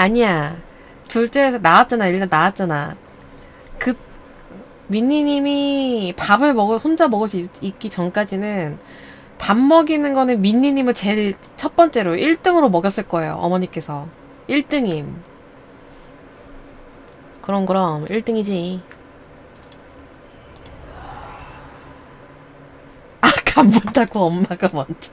아니야. 둘째에서 나왔잖아. 일단 나왔잖아. 그 민니님이 밥을 먹을 혼자 먹을 수 있, 있기 전까지는 밥 먹이는 거는 민니님을 제일 첫 번째로 1등으로 먹였을 거예요. 어머니께서 1등임. 그럼 그럼 1등이지. 아, 간 본다고 엄마가 먼저.